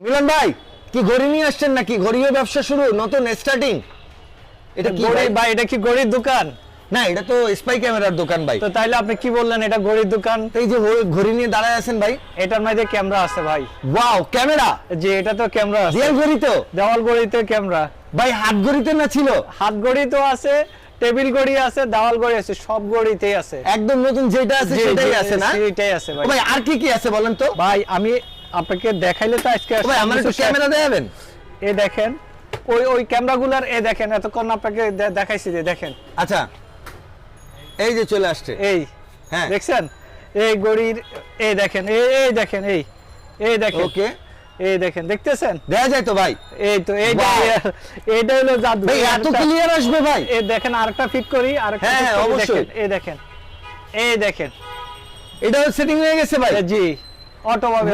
মিলন ভাই কি ঘড়ি নিয়ে আসছেন নাকি? ঘড়িও ব্যবসা শুরু নতুন স্টার্টিং এটা কি গড়ি ভাই? এটা কি গড়ির দোকান? না এটা তো স্পাই ক্যামেরার দোকান ভাই। তো তাইলে আপনি কি বললেন এটা গড়ির দোকান? এই যে ঘড়ি- ঘড়ি নিয়ে দাঁড়ায় আছেন ভাই। এটার মধ্যে ক্যামেরা আছে ভাই। ওয়াও ক্যামেরা যে এটা তো ক্যামেরা আছে। রিয়েল ঘড়ি তো? দেওয়াল গড়িতে ক্যামেরা। ভাই হাত ঘড়িতে না ছিল? হাত ঘড়ি তো আছে টেবিল গড়ি আছে দেওয়াল গড়ি আছে সব গড়িতেই আছে। একদম নতুন যেটা আছে সেটাই আছে না? সেটাই আছে ভাই। ভাই আর কি কি আছে বলেন তো? ভাই আমি আপনাকে দেখাইলে তো আজকে ভাই আমার একটু ক্যামেরা দেখাবেন? এ দেখেন ওই ওই ক্যামেরাগুলার এ দেখেন এতক্ষণ আপনাকে দেখাইছি যে দেখেন। আচ্ছা এই যে চলে আসছে। এই হ্যাঁ। দেখছেন? এই গড়ির এই দেখেন এই এই দেখেন এই এই দেখেন। ওকে। এই দেখেন দেখতেছেন? দেখা যায় তো ভাই? এই তো এই! এইটা হলো জাদু। ভাই এত ক্লিয়ার আসবে ভাই। এই দেখেন আরেকটা ফিট করি আরেকটা হ্যাঁ, অবশ্যই। এই দেখেন এই দেখেন। এটা সেটিং হয়ে গেছে ভাই। জি। অটো ভাবে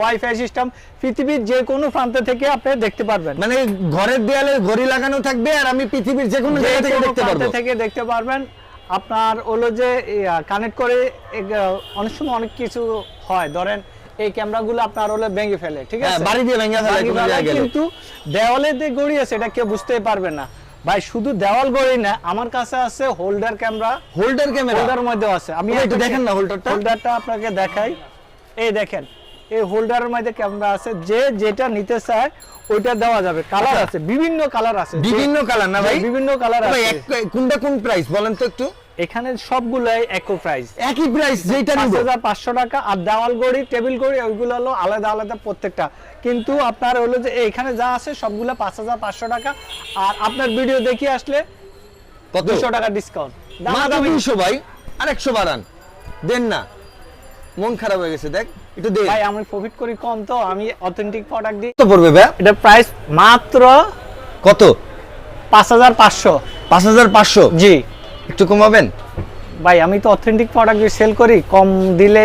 ওয়াইফাই সিস্টেম পৃথিবীর যে কোনো প্রান্ত থেকে আপনি দেখতে পারবেন। মানে ঘরের দেয়ালে ঘড়ি লাগানো থাকবে আর আমি পৃথিবীর যে কোনো জায়গা থেকে দেখতে পারব। থেকে দেখতে পারবেন। আপনার হলো যে কানেক্ট করে অনেক সময় অনেক কিছু হয়। ধরেন এই ক্যামেরাগুলো আপনার হলে ভেঙে ফেলে ঠিক হ্যাঁ, আছে? বাড়ি দিয়ে ভেঙে ফেলে। কিন্তু দেওয়ালে যে গড়ি আছে এটা কেউ বুঝতেই পারবে না। ভাই শুধু দেওয়াল গড়ি না আমার কাছে আছে holder camera holder camera holder মধ্যে আছে। আমি একটু দেখেন না হোল্ডারটা হোল্ডারটা আপনাকে দেখাই। এই দেখেন এই হোল্ডারের মধ্যে ক্যামেরা আছে যে যেটা নিতে চায় ওইটা দেওয়া যাবে। কালার আছে বিভিন্ন কালার আছে। বিভিন্ন কালার না ভাই? বিভিন্ন কালার ভাই আছে। এক- কোনটা কোন প্রাইস বলেন তো একটু। এখানে সবগুলাই একই প্রাইস একই প্রাইস যেটা নিব। হাজার পাঁচশো টাকা আর দেওয়াল গড়ি টেবিল গড়ি ওইগুলো হলো আলাদা আলাদা প্রত্যেকটা। কিন্তু আপনার হলো যে এখানে যা আছে সবগুলা পাঁচ হাজার পাঁচশো টাকা। আর আপনার ভিডিও দেখে আসলে কত? দুশো টাকা ডিসকাউন্ট মাত্র দুইশো ভাই আর একশো বাড়ান। দেন না। মন খারাপ হয়ে গেছে দেখ একটু দে। ভাই আমি প্রফিট করি কম তো আমি অথেন্টিক প্রোডাক্ট দিই কত পড়বে ভাই? এটা প্রাইস মাত্র কত? পাঁচ হাজার পাঁচশো। পাঁচ হাজার পাঁচশো? জি। একটু কমাবেন? ভাই আমি তো অথেন্টিক প্রোডাক্ট সেল করি কম দিলে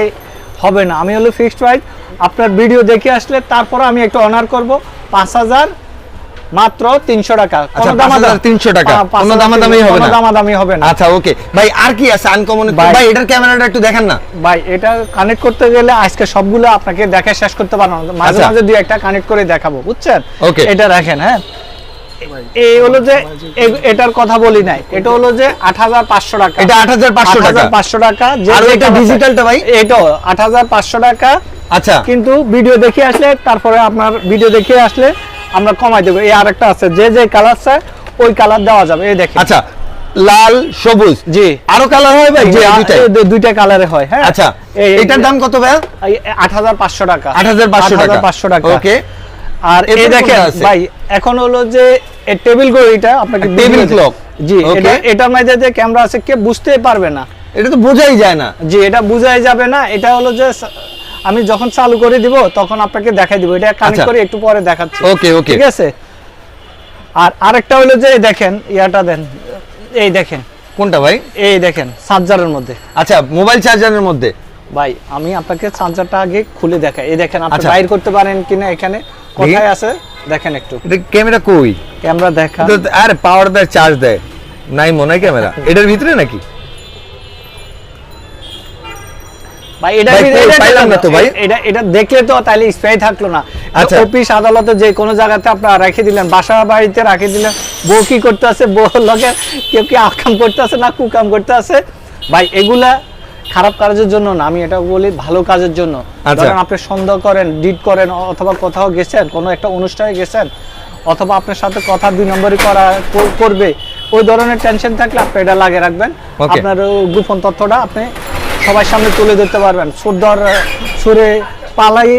হবে না। আমি হলো ফিক্সড প্রাইস আপনার ভিডিও দেখে আসলে তারপর আমি একটু অনার করব। পাঁচ হাজার মাত্র তিনশো টাকা। আচ্ছা, 5,300 টাকা। হ্যাঁ, কোনো দামাদামি হবে না। দামাদামি হবে না। আচ্ছা ওকে। ভাই আর কি আছে? আনকমন ভাই- এটার ক্যামেরাটা একটু দেখেন না। ভাই এটা কানেক্ট করতে গেলে আজকে সবগুলো আপনাকে দেখে শেষ করতে পারব না। মাঝে আচ্ছা। মাঝে দুই একটা কানেক্ট করে দেখাবো বুঝছেন? এটা রাখেন হ্যাঁ? এই হলো যে এটার কথা বলি নাই। এটা হলো যে আট হাজার পাঁচশো টাকা। এটা 8,500 টাকা। পাঁচশো টাকা যে আর যেটা ডিজিটালটা ভাই? হাজার পাঁচশো টাকা। আচ্ছা। কিন্তু ভিডিও দেখে আসলে তারপরে আপনার ভিডিও দেখে আসলে আমরা কমাই দেবো। এই আরেকটা আছে যে যে কালার চায় ওই কালার দেওয়া যাবে। এই দেখেন। আচ্ছা লাল সবুজ জি। আরও কালার হয় ভাই? জি, দুইটা কালারে হয় হ্যাঁ? আচ্ছা এটার দাম কত ভাই আট হাজার পাঁচশো টাকা। 8,500 টাকা। 8,500 টাকা। ওকে আর এই দেখেন ভাই এখন হলো যে টেবিল ঘড়িটা আপনাকে টেবিল ক্লক জি এটা এটার মধ্যে যে ক্যামেরা আছে কে বুঝতেই পারবে না। এটা তো বোঝাই যায় না। জি এটা বোঝাই যাবে না। এটা হলো যে আমি যখন চালু করে দিব তখন আপনাকে দেখাই দিব। এটা কানেক্ট আচ্ছা। করে একটু পরে দেখাচ্ছি। ওকে ওকে। ঠিক আছে? আর আরেকটা হলো যে দেখেন ইয়াটা দেন। এই দেখেন। কোনটা ভাই? এই দেখেন চার্জারের মধ্যে। আচ্ছা মোবাইল চার্জারের মধ্যে। ভাই আমি আপনাকে চার্জারটা আগে খুলে দেখাই। এই দেখেন আপনি আচ্ছা। বাইর করতে পারেন কিনা এখানে? কোথায় আছে? দেখেন একটু। ক্যামেরা কই? ক্যামেরা দেখা। আরে পাওয়ার দেয় চার্জ দেয়। নাই মনে হয় ক্যামেরা। এটার ভিতরে নাকি? ভাই এটা ভাই, কই? এটা- পাইলাম না তো ভাই। এটা এটা দেখলে তো তাহলে স্প্রে থাকল না আচ্ছা। অফিস আদালতে যে কোনো জায়গাতে আপনারা রেখে দিলেন বাসা বাড়িতে রেখে দিলেন বউ কি করতে আছে বউ লোকে কেউ কি আকাম করতে আছে না কুকাম করতে আছে ভাই এগুলা খারাপ কাজের জন্য না আমি এটা বলি ভালো কাজের জন্য আচ্ছা। ধরেন আপনি সন্দেহ করেন ডিট করেন অথবা কোথাও গেছেন কোনো একটা অনুষ্ঠানে গেছেন অথবা আপনার সাথে কথা দুই নম্বরই করা করবে ওই ধরনের টেনশন থাকলে আপনি এটা লাগে রাখবেন আপনার গোপন তথ্যটা আপনি সবার সামনে তুলে ধরতে পারবেন। সুরদর সুরে পালাই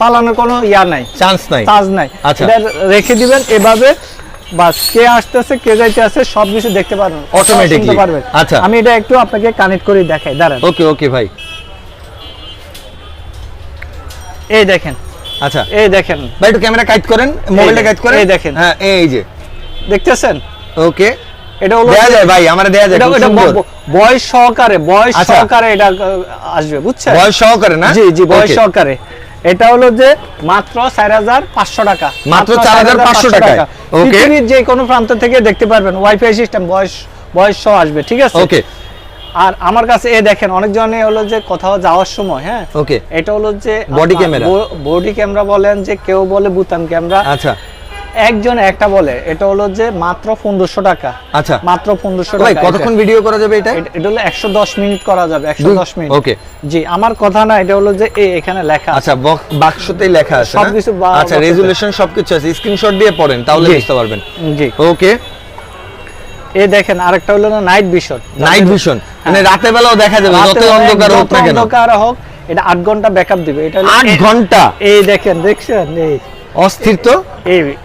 পালানোর কোনো ইয়া নাই। চান্স নাই। চার্জ নাই। আচ্ছা। এটা রেখে দিবেন এভাবে বাস কে আসতেছে কে যাইতে আছে সব কিছু দেখতে পারবেন। পারবেন। আচ্ছা। আমি এটা একটু আপনাকে কানেক্ট করে দেখাই দাঁড়ান। ওকে ওকে ভাই। এই দেখেন। আচ্ছা। এই দেখেন। ভাই একটু ক্যামেরা কাইট করেন মোবাইলটা কাইট করেন। এই দেখেন। হ্যাঁ এই যে। দেখতেছেন? ওকে এটা হলো দেয়া যায় ভাই আমার দেয়া যায় এটা। বয়স সহকারে বয়স আচ্ছা। সহকারে এটা আসবে বুঝছেন? বয়স সহকারে না? জি জি বয়স সহকারে। এটা হলো যে মাত্র চার হাজার পাঁচশো টাকা। মাত্র 4,500 টাকায়। Okay. পৃথিবীর যে কোনো প্রান্ত থেকে দেখতে পারবেন ওয়াইফাই সিস্টেম বয়স বয়স সহ আসবে ঠিক আছে? ওকে আর আমার কাছে এ দেখেন অনেকজনে হলো যে কোথাও যাওয়ার সময় হ্যাঁ? ওকে এটা হলো যে Body camera? বডি ক্যামেরা বলেন যে কেউ বলে বুতাম ক্যামেরা আচ্ছা। একজন একটা বলে এটা হলো যে মাত্র পনেরোশো টাকা। আচ্ছা। মাত্র পনেরোশো টাকা কতক্ষণ ভিডিও করা যাবে এটা? এটা- হলো একশো দশ মিনিট করা যাবে একশো দশ মিনিট। okay. জি আমার কথা না এটা হলো যে এ এখানে লেখা আচ্ছা বাক্সতেই লেখা আছে? সবকিছু আচ্ছা। রেজুলেশন সবকিছু আছে। স্ক্রিনশট দিয়ে পড়েন তাহলে বুঝতে পারবেন। জি। ওকে। এই দেখেন আরেকটা হলো না নাইট ভিশন নাইট ভিশন মানে রাতে বেলাও দেখা যাবে যত অন্ধকার হোক না কেন। অন্ধকার হোক এটা আট ঘণ্টা ব্যাকআপ দিবে এটা আট ঘণ্টা? এই দেখেন দেখছেন? এই। অস্থির তো?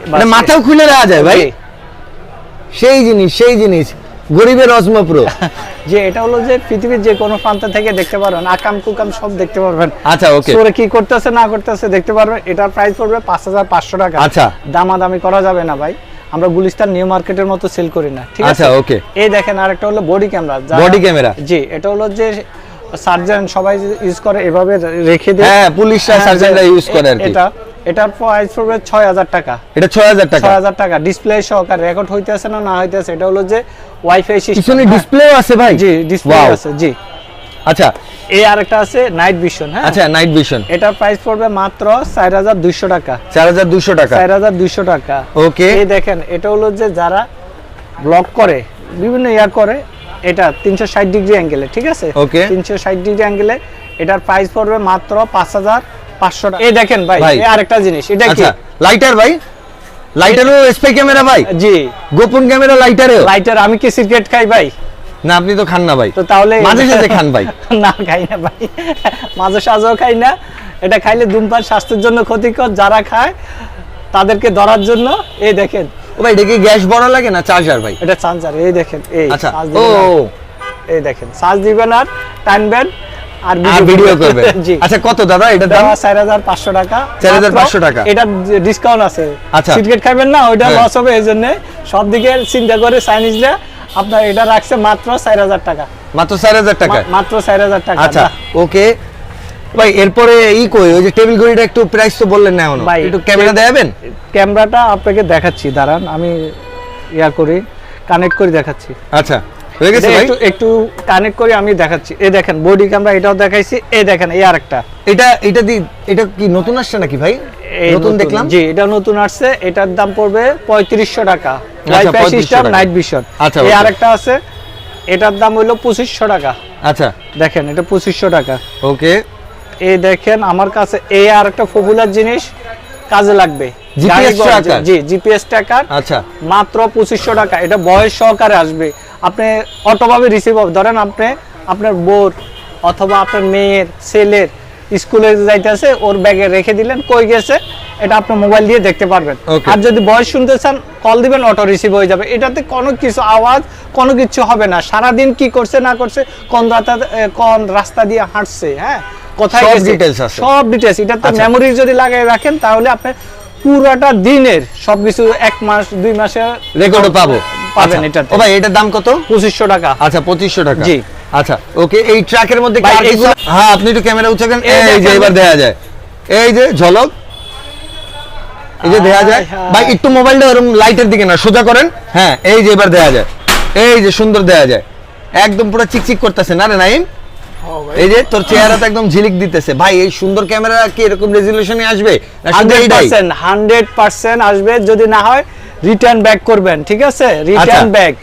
মানে মাথাও খুলে রাখা যায় ভাই। সেই জিনিস সেই জিনিস। গরিবের অজমপ্রো যে এটা হলো যে পৃথিবীর যে কোনো প্রান্ত থেকে দেখতে পারবেন আকাম কুকাম সব দেখতে পারবেন। আচ্ছা ওকে। সরে কি করতেছে না করতেছে দেখতে পারবেন। এটার প্রাইস পড়বে পাঁচ হাজার পাঁচশো টাকা। আচ্ছা। দামাদামি করা যাবে না ভাই। আমরা গুলিস্তান নিউ মার্কেটের মতো সেল করি না ঠিক আছে? আচ্ছা, okay. এই দেখেন আরেকটা হলো বডি ক্যামেরা বডি ক্যামেরা জি এটা হলো যে সার্জন সবাই ইউজ করে এভাবে রেখে দেয় হ্যাঁ, পুলিশরা, হ্যাঁ, সার্জেনরা যে- করে আর কি। এটা এটার প্রাইস পড়বে ছয় হাজার টাকা। এটা ছয় হাজার টাকা? ছয় হাজার টাকা। ডিসপ্লে সহকারে রেকর্ড হইতেছে না না হইতেছে এটা হলো যে ওয়াইফাই পিছনে সিস্টেম ডিসপ্লেও আছে ভাই? জি ডিসপ্লে আছে জি। আচ্ছা। এই আরেকটা আছে নাইট ভিশন হ্যাঁ? আচ্ছা নাইট ভিশন এটার প্রাইস পড়বে মাত্র চার হাজার দুইশো টাকা। চার হাজার দুশো টাকা। চার হাজার দুইশো টাকা। Okay. এই দেখেন এটা হলো যে যারা ব্লগ করে বিভিন্ন ইয়া করে এটা তিনশো ষাট ডিগ্রি অ্যাঙ্গেলে ঠিক আছে. তিনশো ষাট ডিগ্রি অ্যাঙ্গেলে এটার প্রাইস পড়বে মাত্র পাঁচ হাজার হাজার পাঁচশো টাকা। এই দেখেন ভাই ভাই। এই আরেকটা জিনিস এটা কি? আচ্ছা লাইটার ভাই। লাইটারও স্পে ক্যামেরা ভাই। জি। গোপন ক্যামেরা লাইটারেও লাইটার আমি কি সিগারেট খাই ভাই? না আপনি তো খান না ভাই। তো তাহলে মাঝে সাঝে খান ভাই। না খাই না ভাই। মাঝে সাঝেও খাই না। এটা খাইলে ধূমপান স্বাস্থ্যের জন্য ক্ষতিকর। যারা খায় তাদেরকে ধরার জন্য। এই দেখেন। ও ভাই এটা কি গ্যাস বড় লাগে না চার্জার ভাই? এটা চার্জার এই দেখেন। এই আচ্ছা ও। এই দেখেন চার্জ দিবেন আর টানবেন। আর ভিডিও করবে। আচ্ছা কত দাদা? এটা দাম? দাম চার হাজার পাঁচশো টাকা। 4,500 টাকা। এটা ডিসকাউন্ট আছে। আচ্ছা। সিগারেট খাবেন না ওইটা হ্যাঁ। লস হবে এই জন্য সব দিকে চিন্তা করে চাইনিজরা আপনার এটা রাখছে মাত্র চার হাজার টাকা। মাত্র চার হাজার টাকা মাত্র চার হাজার টাকা আচ্ছা ওকে। ভাই এরপরে ই কই ওই যে টেবিল ঘড়িটা একটু প্রাইস তো বললেন না এখনও। একটু ক্যামেরা দেখাবেন? ক্যামেরাটা আপনাকে দেখাচ্ছি দাঁড়ান আমি ইয়া করি কানেক্ট করে দেখাচ্ছি। আচ্ছা। হয়ে গেছে ভাই? একটু একটু কানেক্ট করে আমি দেখাচ্ছি। এই দেখেন বডি ক্যামেরা এটাও দেখাইছি এই দেখেন এই আরেকটা। এটা এটা দি এটা কি নতুন আসছে নাকি ভাই? নতুন দেখলাম? জি এটা নতুন আসছে এটার দাম পড়বে পঁয়ত্রিশশো টাকা। ওয়াইফাই সিস্টেম নাইট ভিশন আচ্ছা, এই. আরেকটা আছে এটার দাম হইল পঁচিশশো টাকা। আচ্ছা। দেখেন এটা পঁচিশশো টাকা। ওকে। এই দেখেন আমার কাছে এই আরেকটা পপুলার জিনিস কাজে লাগবে। জি জিপিএস ট্র্যাকার আচ্ছা। মাত্র পঁচিশশো টাকা। এটা বয়স সহকারে আসবে। আপনি অটোভাবে রিসিভ হবে। ধরেন আপনি আপনার বোর অথবা আপনার মেয়ের ছেলের স্কুলে যাইতেছে ওর ব্যাগে রেখে দিলেন কই গেছে এটা আপনার মোবাইল দিয়ে দেখতে পারবেন। আর যদি বয়স শুনতে চান কল দিবেন অটো রিসিভ হয়ে যাবে। এটাতে কোনো কিছু আওয়াজ কোনো কিছু হবে না। সারাদিন কি করছে না করছে কোন রাস্তা কোন রাস্তা দিয়ে হাঁটছে হ্যাঁ? কোথায় সব details আছে। সব ডিটেলস এটা তো। মেমোরি যদি লাগিয়ে রাখেন তাহলে আপনি পুরোটা দিনের সবকিছু এক মাস দুই মাসে রেকর্ডও পাবো। পাবেন আচ্ছা। এটাতে। ও ভাই এটার দাম কত? পঁচিশশো টাকা। আচ্ছা পঁচিশশো টাকা। জি। আচ্ছা ওকে এই ট্রাকের মধ্যে হ্যাঁ আপনি একটু ক্যামেরা উঁচাকেন এই এই যে। এবার দেখা যায়। এই যে ঝলক। এই যে দেখা যায়। ভাই একটু মোবাইলটা ওরকম লাইটের দিকে না সোজা করেন। হ্যাঁ এই যে এবার দেখা যায়। এই যে সুন্দর দেখা যায়। একদম পুরো চিকচিক করতেছে না রে নাইম। এই যে তোর চেহারা তো একদম ঝিলিক দিতেছে। ভাই এই সুন্দর ক্যামেরা কি এরকম রেজুলেশনে আসবে? না শুধু হান্ড্রেড এইটাই পার্সেন্ট হান্ড্রেড পার্সেন্ট আসবে যদি না হয় রিটার্ন ব্যাক করবেন ঠিক আছে? রিটার্ন আচ্ছা। ব্যাক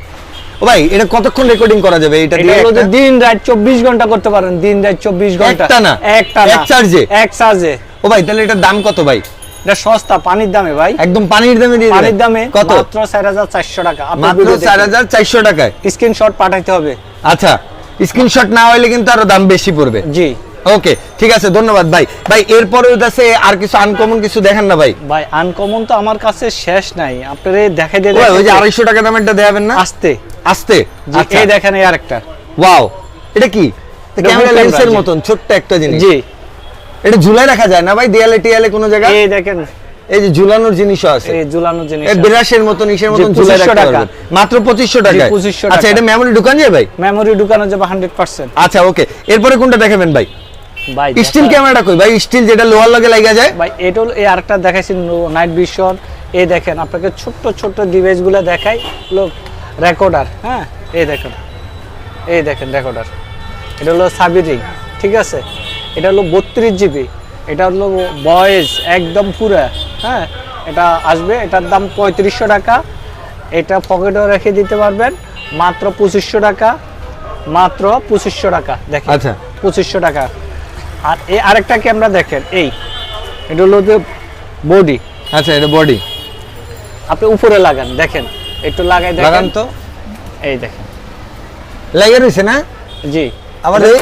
ও ভাই এটা কতক্ষণ রেকর্ডিং করা যাবে? এটা দিয়ে? দিন রাত চব্বিশ ঘণ্টা করতে পারেন দিন রাত চব্বিশ ঘণ্টা। একটা না? একটা এক এ? এক চার্জে ও ভাই তাহলে এটার দাম কত ভাই? এটা সস্তা পানির দামে ভাই। একদম পানির দামে দিয়ে পানির দামে কত? মাত্র চার হাজার চারশো টাকা। মাত্র চার হাজার চারশো টাকায়? স্ক্রিনশট পাঠাইতে হবে। আচ্ছা। স্ক্রিনশট না হইলে কিন্তু আরও দাম বেশি পড়বে। জি। ওকে ঠিক আছে ধন্যবাদ ভাই। ভাই এরপরে আছে আর কিছু আনকমন কিছু দেখেন না ভাই। ভাই আনকমন তো আমার কাছে শেষ নাই। আপনারে দেখাই দিয়ে ওই যে দেখাই আড়াইশো টাকা দামেরটা দেখাবেন না? আস্তে। আস্তে? আচ্ছা। এই দেখেন এই আরেকটা। ওয়াও এটা কি? ক্যামেরা লেন্সের মতন ছোট্ট একটা জিনিস। জি। এটা ঝুলাই রাখা যায় না ভাই? দেয়ালে টিয়ালে কোনো জায়গায়? এই দেখেন। এই যে ঝুলানোর জিনিসও আছে। এই ঝুলানো জিনিস এই বিরাশের মতন ইসের জি, মতন ঝুলাই রাখতে টাকা। পারবেন মাত্র পঁচিশশো টাকায়। 2500 আচ্ছা এটা মেমোরি ঢুকান যায় ভাই? মেমোরি ঢুকানো যাবে হান্ড্রেড পার্সেন্ট আচ্ছা ওকে এরপরে কোনটা দেখাবেন ভাই? ভাই স্টিল ক্যামেরাটা কই? ভাই স্টিল যেটা লোহার লগে লাগা যায়। ভাই এটা এই আরেকটা দেখাইছি নাইট ভিশন এই দেখেন আপনাকে ছোট্ট ছোট্ট ডিভাইসগুলো দেখাই। লোক রেকর্ডার হ্যাঁ? এই দেখেন। এই দেখেন রেকর্ডার এটা হলো সাবির ঠিক আছে? এটা হলো বত্রিশ জিবি এটা হলো বয়েস একদম পুরা। হ্যাঁ এটা আসবে এটার দাম পঁয়ত্রিশশো টাকা। এটা পকেটেও রেখে দিতে পারবেন মাত্র পঁচিশশো টাকা মাত্র পঁচিশশো টাকা দেখেন। আচ্ছা। পঁচিশশো টাকা। আর এই আরেকটা ক্যামেরা দেখেন এই এটা হলো যে বডি। আচ্ছা এটা বডি। আপনি উপরে লাগান দেখেন একটু লাগাই দেখেন। লাগান তো। এই দেখেন। লাগিয়ে রয়েছে না? জি। আবার এই?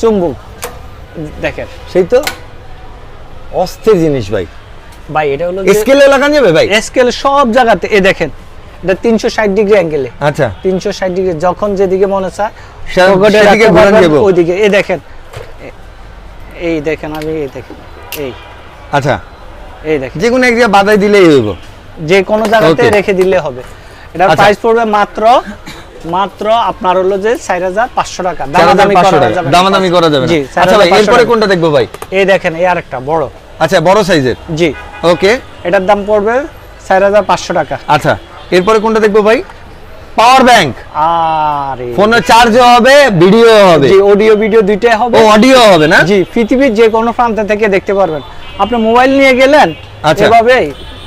চুম্বুক। দেখেন। সেই তো? অস্থির জিনিস ভাই। ভাই এটা হলো স্কেলে লাগান যাবে ভাই? স্কেল সব জায়গাতে এ দেখেন এটা তিনশো ষাট ডিগ্রি অ্যাঙ্গেলে আচ্ছা। তিনশো ষাট ডিগ্রি যখন যেদিকে মনে চায় সেদিকে ঘোরান ওইদিকে। এই দেখেন এই দেখেন আমি এই দেখেন এই। আচ্ছা। এই দেখেন। যে কোনো এক জায়গায় বাধাই দিলেই হইব। যে কোনো জায়গাতে রেখে দিলে হবে। আচ্ছা। প্রাইস পড়বে মাত্র মাত্র আপনার হলো যে চার হাজার পাঁচশো টাকা। চার হাজার দামাদামি করা যাবে দামাদামি করা যাবে আচ্ছা ভাই এরপরে কোনটা দেখব ভাই? এই দেখেন এই আরেকটা বড়। আচ্ছা বড় সাইজের জি। ওকে। এটার দাম পড়বে চার হাজার পাঁচশো টাকা। আচ্ছা এরপরে কোনটা দেখব ভাই? পাওয়ার ব্যাংক আরে। ফোনে চার্জ হবে ভিডিও হবে। জি অডিও ভিডিও দুইটাই হবে। ও অডিও হবে না? জি পৃথিবীর যে কোনো প্রান্ত থেকে দেখতে পারবেন। আপনি মোবাইল নিয়ে গেলেন আচ্ছা। এভাবেই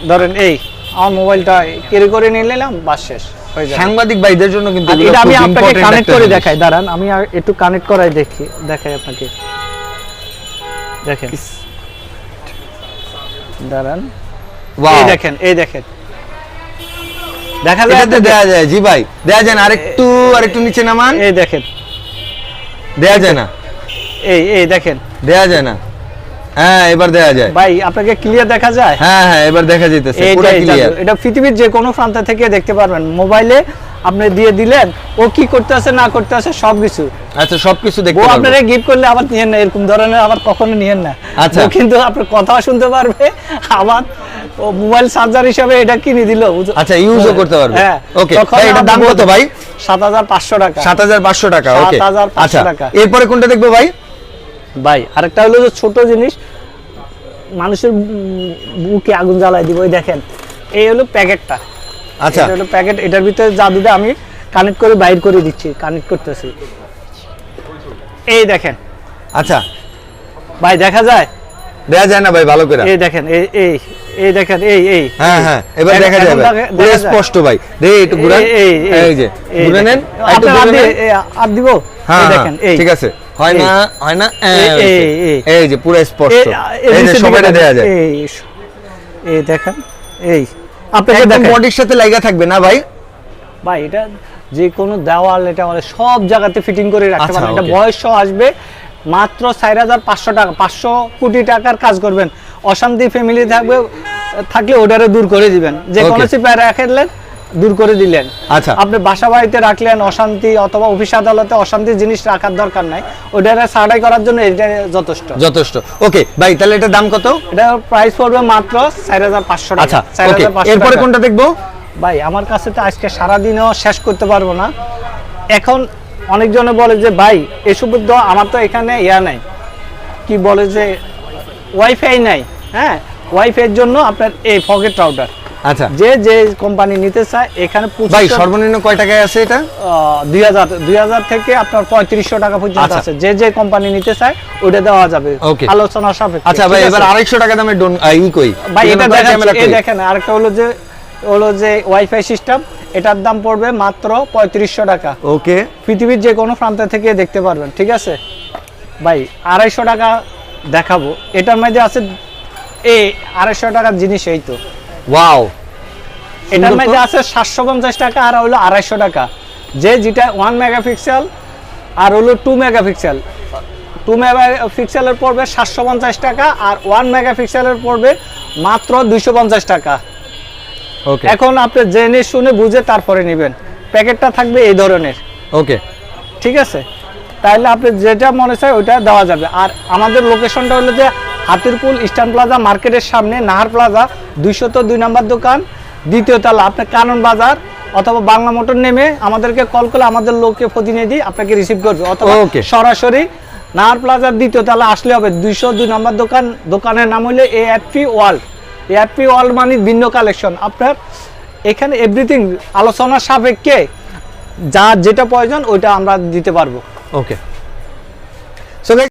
ধরেন এই আমার মোবাইলটা ক্যারি করে নিয়ে নিলাম বাস শেষ হয়ে সাংবাদিক ভাইদের জন্য কিন্তু এটা আমি আপনাকে কানেক্ট করে দেখাই দাঁড়ান আমি একটু কানেক্ট করাই দেখি দেখাই আপনাকে। দেখেন। দাঁড়ান। এই দেখেন এই দেখেন। দেখা যায় দেয়া যায় জি ভাই। দেয়া যায় না আরেকটু আরেকটু নিচে নামান। এই দেখেন। দেয়া যায় না। এই এই দেখেন। দেয়া যায় না। হ্যাঁ এবার দেয়া যায়। ভাই আপনাকে ক্লিয়ার দেখা যায়? হ্যাঁ হ্যাঁ এবার দেখা যাইতেছে পুরো ক্লিয়ার এটা পৃথিবীর যে কোনো প্রান্ত থেকে দেখতে পারবেন। মোবাইলে আপনি দিয়ে দিলেন ও কি করতে আছে না করতেছে সব কিছু আচ্ছা সবকিছু ও দেখতে পারব। আপনারা গিফট করলে আবার নিয়েন না এরকম ধরনের আবার কখনো নিয়েন না। আচ্ছা। কিন্তু আপনার কথাও শুনতে পারবে আবার ও মোবাইল চার্জার হিসাবে এটা কিনে দিল আচ্ছা ইউজও করতে পারবে। হ্যাঁ ওকে তখন ভাই এটার দাম কত ভাই? সাত হাজার পাঁচশো টাকা। সাত হাজার পাঁচশো টাকা ওকে 7,500 আচ্ছা টাকা। এরপরে কোনটা দেখব ভাই? ভাই আরেকটা হলো যে ছোট জিনিস মানুষের বুকে আগুন জ্বালাই দিব ওই দেখেন। এই হলো প্যাকেটটা। আচ্ছা। এটা হলো প্যাকেট এটার ভিতরে জাদুটা আমি কানেক্ট করে বাইর করে দিচ্ছি কানেক্ট করতেছি। এই দেখেন। আচ্ছা। ভাই দেখা যায়? দেয়া যায় না ভাই ভালো করে। এই দেখেন এই এই এই দেখেন এই এই। হ্যাঁ হ্যাঁ এবার দেখা যাবে। পুরো স্পষ্ট ভাই। দেখি একটু ঘুরান। এই এই যে ঘুরে নেন একটু আপনার ঘুরে নেন। এই দিব? হ্যাঁ হ্যাঁ, দেখেন এই। ঠিক আছে। হয়। না হয় না এই, এই, এই, যে পুরো স্পষ্ট। এই- যে দেখেন। দেয়া যায়। এই এই দেখেন এই। আপনাকে দেখেন বডির সাথে লাগা থাকবে না ভাই? ভাই এটা যে কোনো দেওয়াল এটা সব জায়গাতে ফিটিং করে রাখতে পারবেন। পারেন এটা বয়স আসবে মাত্র চার হাজার পাঁচশো টাকা পাঁচশো কোটি টাকার কাজ করবেন। অশান্তি ফ্যামিলি থাকবে থাকলে ওটারে দূর করে দিবেন। যে কোনো. চিপায় রাখলেন দূর করে দিলেন। আচ্ছা। আপনি বাসা বাড়িতে রাখলেন অশান্তি অথবা অফিস আদালতে অশান্তি জিনিস রাখার দরকার নাই ওটারে সারাই করার জন্য এটা যথেষ্ট। যথেষ্ট। ওকে ভাই তাহলে এটার দাম কত? এটা প্রাইস পড়বে মাত্র চার হাজার পাঁচশো আচ্ছা এরপরে কোনটা দেখব? ভাই আমার কাছে তো আজকে সারাদিনও শেষ করতে পারব না। এখন অনেকজনে বলে যে ভাই এসব আমার তো এখানে ইয়া নাই। কি বলে যে ওয়াইফাই নাই। হ্যাঁ ওয়াইফাইয়ের জন্য আপনার এই পকেট রাউটার আচ্ছা। যে যে কোম্পানি নিতে চায় এখানে ভাই সর্বনিম্ন কয় টাকায় আছে এটা? থেকে আপনার পঁয়ত্রিশশো টাকা পর্যন্ত আচ্ছা। আছে। যে যে কোম্পানি নিতে চায় ওটা দেওয়া যাবে। আলোচনা সাপেক্ষে। আচ্ছা ভাই এবার আছে? আড়াইশো টাকা দামের ডোন ই কই? ভাই এটা এই দেখেন আরেকটা হলো যে হলো যে ওয়াইফাই সিস্টেম এটার দাম পড়বে মাত্র পঁয়ত্রিশশো টাকা। ওকে পৃথিবীর যে কোনো প্রান্ত থেকে দেখতে পারবেন ঠিক আছে? ভাই আড়াইশো টাকা দেখাবো। এটার মধ্যে আছে এই আড়াইশো টাকার জিনিস এই তো। ওয়াও এটার মধ্যে আছে সাতশো পঞ্চাশ টাকা আর হলো আড়াইশো টাকা। যে যেটা ওয়ান মেগাপিক্সেল আর হলো টু মেগাপিক্সেল টু মেগাপিক্সেলের পড়বে সাতশো পঞ্চাশ টাকা আর ওয়ান মেগাপিক্সেলের পড়বে মাত্র দুইশো পঞ্চাশ টাকা। ওকে এখন আপনি জেনে শুনে বুঝে তারপরে নেবেন। প্যাকেটটা থাকবে এই ধরনের। ওকে ঠিক আছে? তাহলে আপনি যেটা মনে চায় ওইটা দেওয়া যাবে। আর আমাদের লোকেশনটা হলো যে হাতিরপুল ইস্টার্ন প্লাজা মার্কেটের সামনে নাহার প্লাজা দুইশত দুই নম্বর দোকান। দ্বিতীয় তলা আপনার কানন বাজার অথবা বাংলা মোটর নেমে আমাদেরকে কল করলে আমাদের লোককে প্রতিনিধি আপনাকে রিসিভ করবে। অথবা. সরাসরি নাহার প্লাজার দ্বিতীয় তলা আসলে হবে দুইশো দুই নম্বর দোকান। দোকানের নাম হলো A Appy World A Appy World মানে ভিন্ন কালেকশন আপনার এখানে এভরিথিং আলোচনার সাপেক্ষে যা যেটা প্রয়োজন ওইটা আমরা দিতে পারব। Okay so